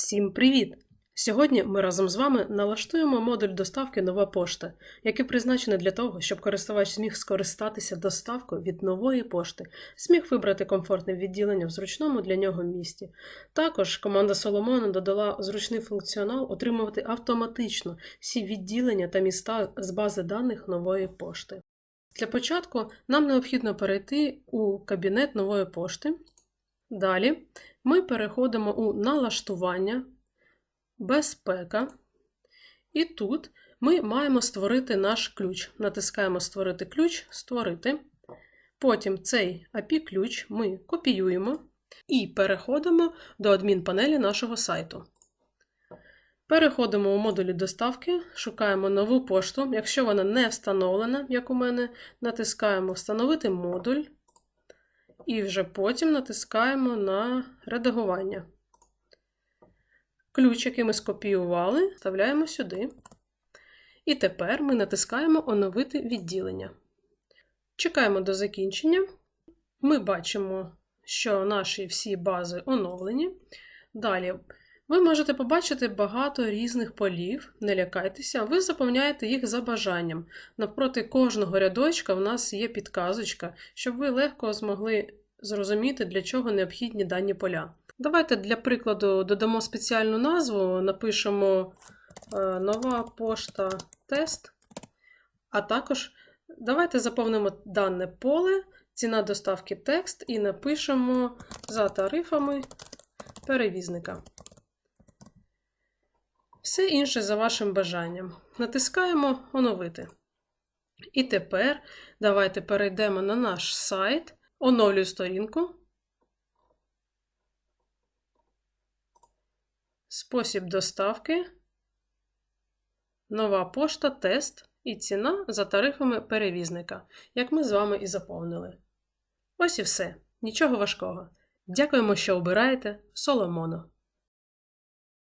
Всім привіт! Сьогодні ми разом з вами налаштуємо модуль доставки Нова пошта, який призначений для того, щоб користувач зміг скористатися доставкою від нової пошти, зміг вибрати комфортне відділення в зручному для нього місті. Також команда Соломона додала зручний функціонал отримувати автоматично всі відділення та міста з бази даних нової пошти. Для початку нам необхідно перейти у кабінет нової пошти. Далі ми переходимо у налаштування, безпека. І тут ми маємо створити наш ключ. Натискаємо Створити ключ, створити. Потім цей API-ключ ми копіюємо і переходимо до адмінпанелі нашого сайту. Переходимо у модулі доставки, шукаємо нову пошту. Якщо вона не встановлена, як у мене, натискаємо Встановити модуль. І вже потім натискаємо на редагування. Ключ, який ми скопіювали, вставляємо сюди. І тепер ми натискаємо Оновити відділення. Чекаємо до закінчення. Ми бачимо, що наші всі бази оновлені. Далі ви можете побачити багато різних полів, не лякайтеся, ви заповняєте їх за бажанням. Навпроти кожного рядочка в нас є підказочка, щоб ви легко змогли зрозуміти, для чого необхідні дані поля. Давайте для прикладу додамо спеціальну назву, напишемо е, нова пошта тест, а також давайте заповнимо дане поле, ціна доставки текст і напишемо за тарифами перевізника. Все інше за вашим бажанням. Натискаємо Оновити. І тепер давайте перейдемо на наш сайт, оновлюю сторінку. Спосіб доставки, нова пошта, тест і ціна за тарифами перевізника, як ми з вами і заповнили. Ось і все. Нічого важкого. Дякуємо, що обираєте Соломоно.